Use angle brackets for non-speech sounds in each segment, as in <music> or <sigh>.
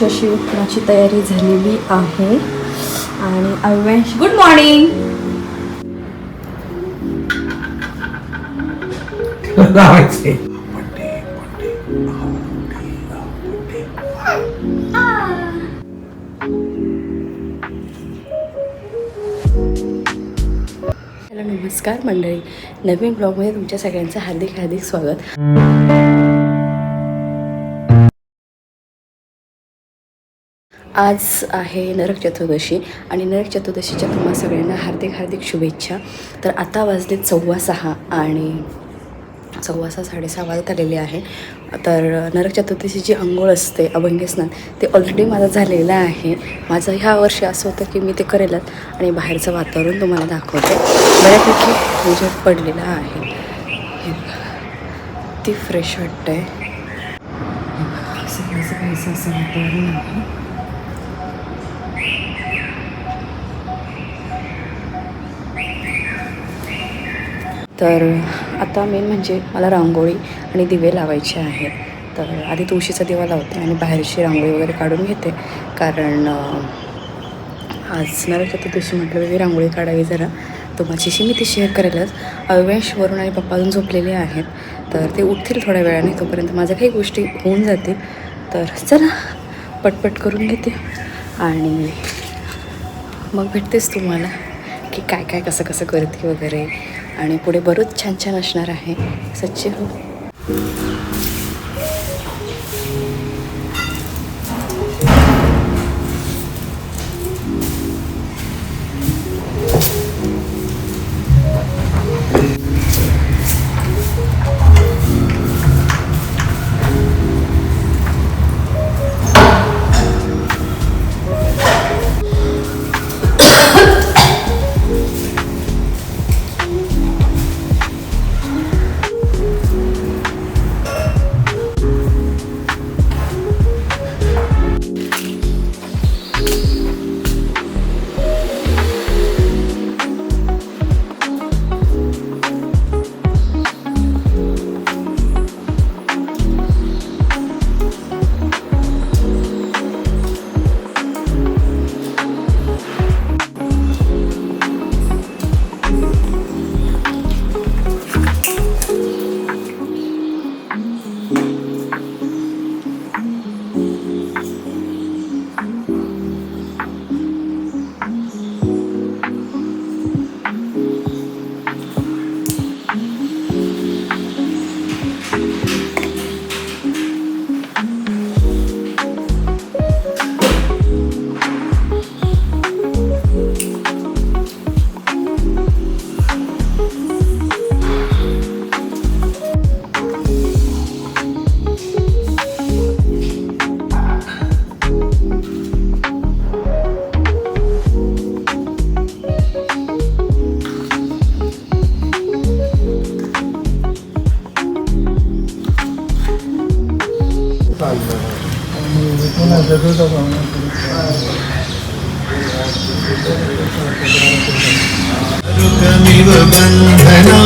शशी उठण्याची तयारी झालेली आहे. आणि अव्यांश गुड मॉर्निंग नमस्कार मंडळी. नवीन ब्लॉगमध्ये तुमच्या सगळ्यांचं हार्दिक हार्दिक स्वागत. आज आहे नरक चतुर्दशी आणि नरक चतुर्दशीच्या तुम्हा सगळ्यांना हार्दिक हार्दिक शुभेच्छा. तर आता वाजले सव्वा सहा आणि सव्वा सहा साडेसहा वाजत आलेले आहे. तर नरक चतुर्दशीची अंघोळ असते अभंगी स्नान ते ऑलरेडी माझं झालेलं आहे. माझं ह्या वर्षी असं होतं की मी ते करेलच आणि बाहेरचं वातावरण तुम्हाला दाखवते. बऱ्यापैकी म्हणजे पडलेला आहे. ती फ्रेश वाटतं आहे असं वातावरण आहे. तर आता मेन म्हणजे मला रांगोळी आणि दिवे लावायचे आहेत. तर आधी तुळशीचा दिवा लावते आणि बाहेरची रांगोळी वगैरे काढून घेते. कारण आज नरक चतुर्दशी म्हटलं वेगळी रांगोळी काढावी जरा. तर माझीशी मी ती शेअर करेलच. अव्यांश वरून आणि पप्पा अजून झोपलेले आहेत. तर ते उठतील थोड्या वेळाने तोपर्यंत माझ्या काही गोष्टी होऊन जातील. तर चला पटपट करून घेते. आणि मग भेटतेच तुम्हाला की काय काय कसं कसं करते वगैरे. आणि पुढे बरंच छान छान असणार आहे. सच्चे हो. बन्धना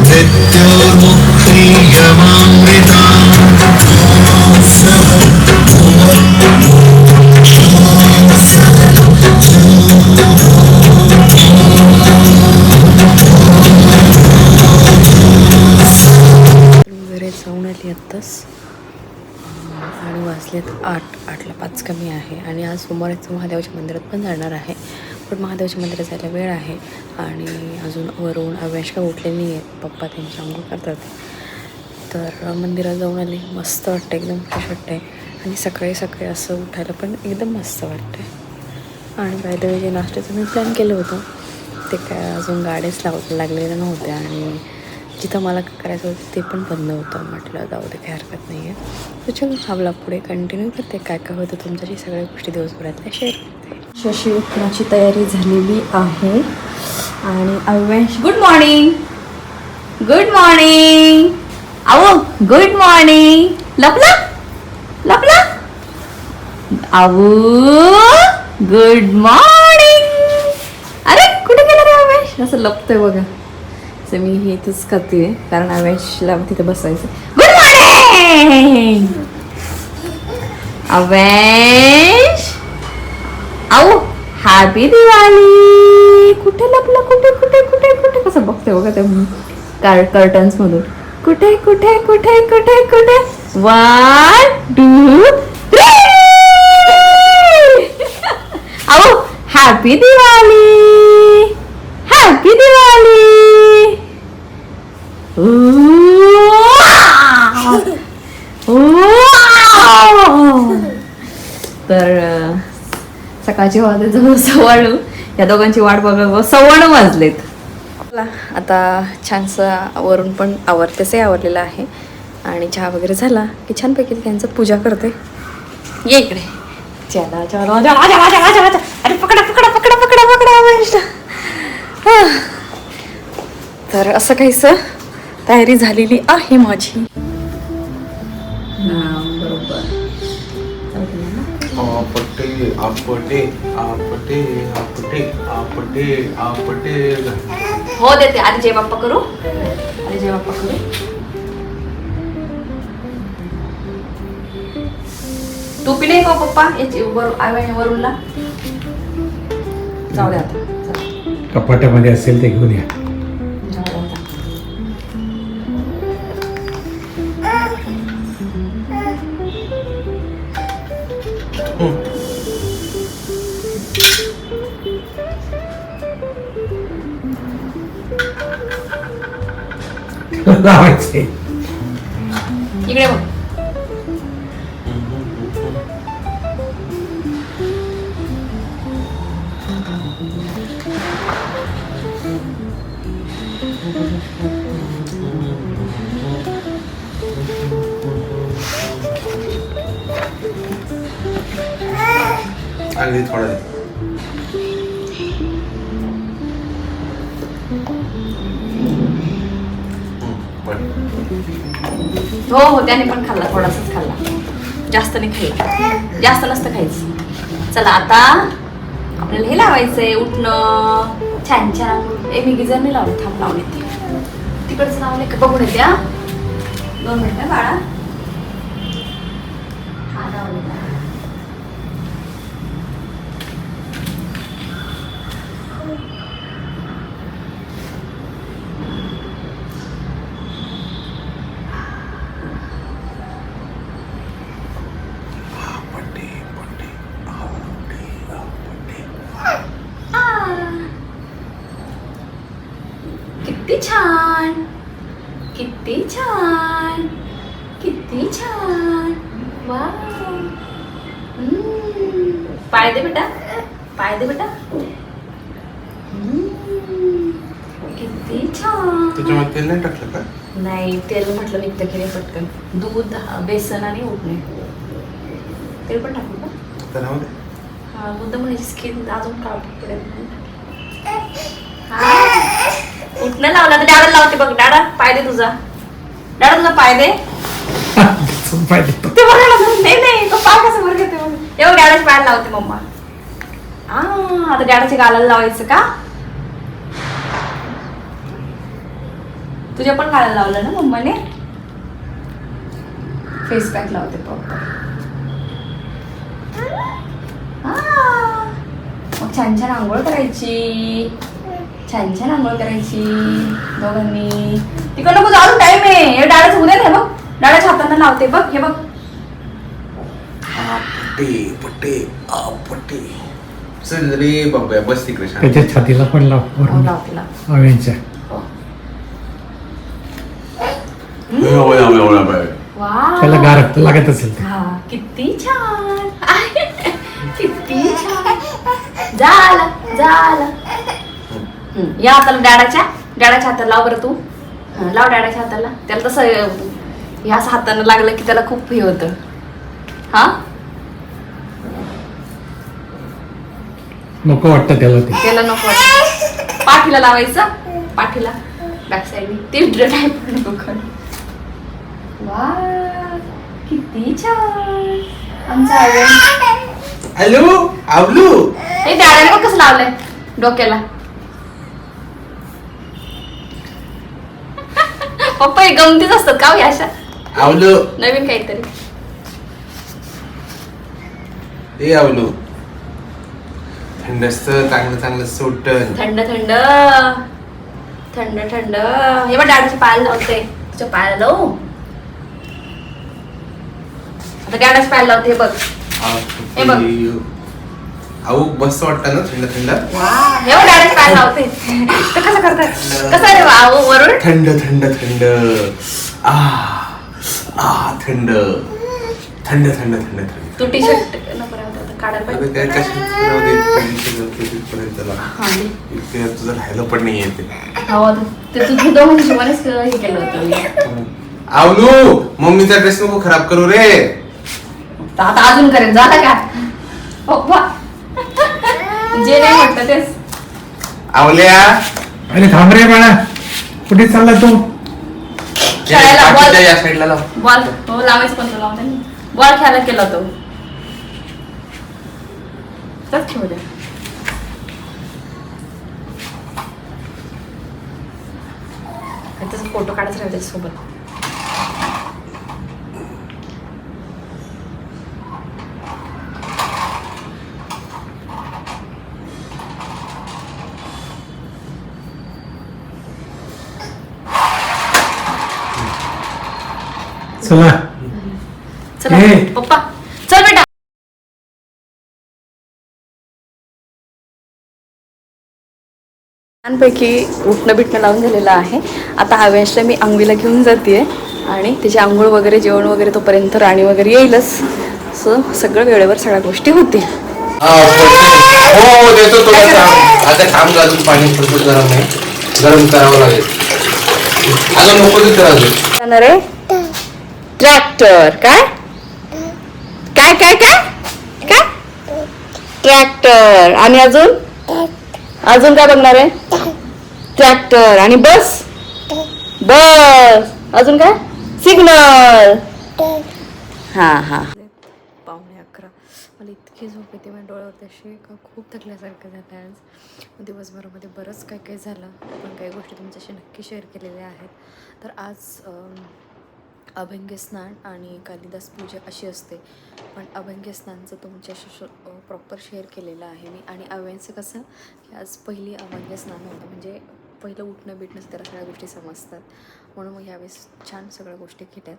मृत्योर्मुक्तियमामृता वगैरे वाजलेत आठ आठला पाच कमी आहे. आणि आज सोमवारीच महादेवाच्या मंदिरात पण जाणार आहे. पण महादेवाच्या मंदिरात जायला वेळ आहे. आणि अजून वरून अव्याश का उठले नाही आहेत. पप्पा त्यांची आंघोळ करतात. तर मंदिरात जाऊन आले. मस्त वाटतं एकदम फ्रेश वाटतंय. आणि सकाळी सकाळी असं उठायला पण एकदम मस्त वाटतंय. आणि बाय द वे जे नाश्त्याचं मी प्लॅन केलं होतं ते काय अजून गाड्याच लाव लागलेल्या नव्हत्या. आणि जिथं मला करायचं होतं ते पण बंद होतं. म्हटलं जाऊ दे काही हरकत नाही आहे तर चलो हा ब्लॉग पुढे कंटिन्यू करते. काय काय होतं तुमच्याशी सगळ्या गोष्टी दिवसभरातल्या शेअर करते. शशी उठण्याची तयारी झालेली आहे. आणि Avyansh good morning good morning आओ गुड मॉर्निंग लपला लपला आवू गुड मॉर्निंग अरे कुठे गेला रे अवेश असं लपतोय बघा. सो मी हे इथंच करते कारण अवॅशला तिथे बसायचं. Good morning Avesh! आऊ हॅपी दिवाळी! कुठे लपलं? कुठे कुठे कुठे कुठे? कसं बघते बघा ते कार कर्टन्स मधून. कुठे कुठे कुठे कुठे कुठे? वन टू अहो हॅपी दिवाळी हॅपी दिवाळी तर अं, सकाळची वाजले जवळ सव्वाणू या दोघांची वाट बघा सव्वाणू वाजलेत. आता छानसं वरून पण आवरतेचंही आवरलेलं आहे. आणि चहा वगैरे झाला की छानपैकी त्यांचं पूजा करते. ये इकडे. चला चला अरे पकडा पकडा पकडा पकडा पकडा तर असं काहीसं तयारी झालेली आहे माझी. आपटे आपटे आपटे आपटे आपटे आपटे. हो देते. आधी जय बाप्पा करू आधी जय बाप्पा करू. टोपी नाही का हो पप्पा? याची वर आय- वरूनला जाऊ दे आता. कपाटामध्ये असेल ते घेऊन या. लावायचे इकडे बघ अगदी थोडा दे हो हो त्याने पण खाल्ला थोडासाच खाल्ला. जास्त नाही खाल्ला. जास्त नसतं खायचं. चला आता आपल्याला हे लावायचंय उठणं छान छान. ए मी गिजर नाही लावली थांब लावली ती तिकडचं लावले का बघून येते दोन मिनिटं बाळा हा लावले आपटे आपटे आपटे आपटे आ. किती छान किती छान किती छान वा पाय दे बेटा. पाय दे बेटा. किती छान. त्याच्यामध्ये तेल नाही टाकलं का? नाही तेल म्हटलं निघतं की नाही पटकन. दूध बेसन आणि उठणे तेल पण टाकू का? हा मुद्दा म्हणजे स्किन अजून काळपट पडेल उठणं लावला तर डाळा लावते बघ. डाळा पाय दे तुझा. डाळा तुझा पाय दे <laughs> पाय देतो. ते बघा ना नाही नाही तो पाय कसं वर घेते बघ एवढं डाळाचे पाय लावते मम्मा. आ आता डाळाच्या गालाला लावायचं का? तुझ्या पण गालाला लावलं ना मम्माने? फेस पॅक लावते प्रॉपर मग छान छान आंघोळ करायची. छान छान आंघोळ करायची दोघांनी. तिकडं नको जाऊ टाइम आहे. हे डाळाचं उद्या हे बघ डाळाच्या हातांना लावते बघ हे बघ. आपटे पटे आपटे. चल रे बाबा बस तिकडे शांत. त्याच्या छातीला पण लाव हो, वरून लावते हो. वा त्याला गार लागत असेल ते. हा किती छान. किती छान. झालं झालं. या हाताला डॅडाच्या डॅडाच्या हाताला लाव बरं तू. हा, लाव डॅडाच्या हाताला. त्याला तसं असं हातानं लागलं की त्याला खूप हे होतं. हा? नको वाटतं त्याला ते. त्याला नको वाटतं. पाठीला लावायचं. पाठीला. बॅक साईडने ते नको. वा किती छान. आमचा आयडन हॅलो आवलू. हे डॅडाने बघ कसं लावलंय. डोक्याला. पप्पा हे गमतीच असतात का हो या अशा? आवलू? नवीन काहीतरी. ए आवलो. थंड असतं चांगलं चांगलं सुट थंड थंड. थंड थंड. हे बघ डॅडाच्या पायाला लावते. तुझ्या पायाला लावू? आता डॅडाच्या पायाला लावते हे बघ. हे बघ. आऊ मस्त वाटतं ना थंड थंड? हे बघ डॅडाच्या पायाला लावते. तर कसं करतात? कसं रे वाव वरून थंड थंड थंड. आ. आ थंड थंड थंड थंड थंड तू टी शर्ट नको राहू दे, आता काढायला आता पाहिजे काय. हा, दे. इथे तुझं राहिलं पण नाही येते हो ते तू दोन हिशोबानेच हे केलं होतं मी. आवलू मम्मीचा ड्रेस नको खराब करू रे तर आता अजून करेन झालं का पप्पा जे नाही म्हटलं तेच आवल्या अरे थांब रे बाळा कुठे चालला तू खेळायला या साईडला लाव. बॉल हो लावायचं पण तो बॉल खेळायला केला तो. तच खेळू दे. आणि त्याचा फोटो काढायचा राहू त्याच्यासोबत. चला. चला. ए. पप्पा. चल बेटा. छानपैकी उठणं बिटणं लावून झालेलं आहे. आता आवेशला मी अंगवीला घेऊन जाते आणि त्याची आंघोळ वगैरे जेवण वगैरे तोपर्यंत राणी वगैरे येईलच. सो सगळं वेळेवर सगळ्या गोष्टी होतील. हा, हो हो, देतो थोडं थांब आता थांब अजून पाणी भरपूर गरम आहे. गरम करावं लागेल. नको अजून जाणार आहे? ट्रॅक्टर. काय? काय काय काय? काय? ट्रॅक्टर. आणि अजून? अजून काय बघणार आहे? ट्रॅक्टर. आणि बस? बस. अजून काय? सिग्नल. हा हा. पावणे अकरा. मला इतकी झोप येते माझ्या डोळ्यावरती अशी का खूप थकल्यासारखं झालं आज. दिवसभरामध्ये बरंच काय काय झालं. पण काही गोष्टी तुमच्याशी नक्की शेअर केलेल्या आहेत. तर आज अभंग्य स्नान आणि कालिदास पूजा अशी असते. पण अभंग्य स्नानचं तुमच्याशी प्रॉपर शेअर केलेलं आहे मी. आणि अव्यांचं कसं की आज पहिली अभंग्य स्नान होतं. म्हणजे पहिलं उठणं बिटणं त्याला सगळ्या गोष्टी समजतात. म्हणून मग ह्यावेळेस छान सगळ्या गोष्टी केल्या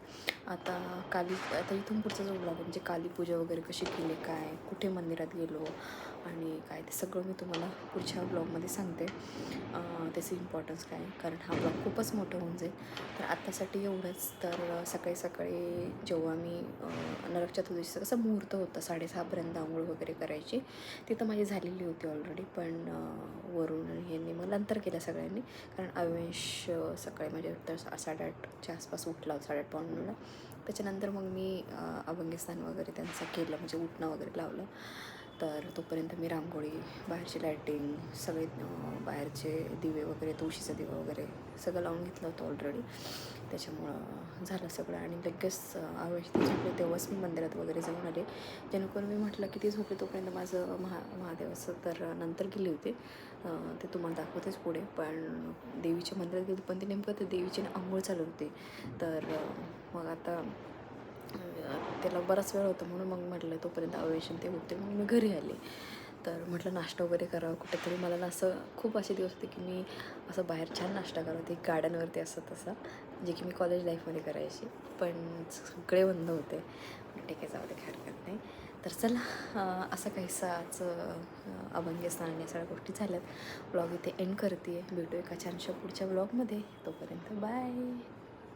आता काली आता इथून पुढचं जो ब्लॉग म्हणजे कालीपूजा वगैरे कशी केली काय कुठे मंदिरात गेलो आणि काय ते सगळं मी तुम्हाला पुढच्या ब्लॉगमध्ये सांगते. त्याचे इम्पॉर्टन्स काय कारण हा ब्लॉग खूपच मोठं होऊन जाईल. तर आत्तासाठी एवढंच. तर सकाळी सकाळी जेव्हा मी नरक चतुर्दशीचं कसं मुहूर्त होतं साडेसहापर्यंत आंघोळ वगैरे करायची तिथं माझी झालेली होती ऑलरेडी पण वरून यांनी मग नंतर केल्या सगळ्यांनी. कारण अवेश सकाळी म्हणजे तर सा- साडेआठच्या आसपास उठला होता साडेआठ पावणेला त्याच्यानंतर मग मी अं, अभंगस्थान वगैरे त्यांचं केलं म्हणजे उठणं वगैरे लावलं. तर तोपर्यंत मी रांगोळी बाहेरची लायटिंग सगळे बाहेरचे दिवे वगैरे तुळशीचं दिवा वगैरे सगळं लावून घेतलं होतं ऑलरेडी त्याच्यामुळं झालं सगळं आणि लगेच अं, ती झोपले. तेव्हाच मी मंदिरात वगैरे जाऊन आले. जेणेकरून मी म्हटलं की ती झोपली तोपर्यंत माझं महा महादेवाचं तर नंतर गेली होती. ते तुम्हाला दाखवतेच पुढे. पण देवीच्या मंदिरात गेली पण ते नेमकं ते देवीची आंघोळ चालू होती. तर मग आता त्याला बराच वेळ होता म्हणून मग म्हटलं तोपर्यंत अवेशन ते होते मग मी घरी आले. तर म्हटलं नाश्ता वगैरे करावा कुठेतरी. मला ना असं खूप असे दिवस होते की मी असं बाहेर छान नाश्ता करावं ते गार्डनवरती असं तसा जे की मी कॉलेज लाईफमध्ये करायची. पण सगळे बंद होते. ठीक आहे जाऊ दे काही हरकत नाही. तर चला असं काहीसा आज अभंगे स्नान या सगळ्या गोष्टी झाल्यात. ब्लॉग इथे एंड करते भेटू एका छानशा पुढच्या ब्लॉगमध्ये तोपर्यंत बाय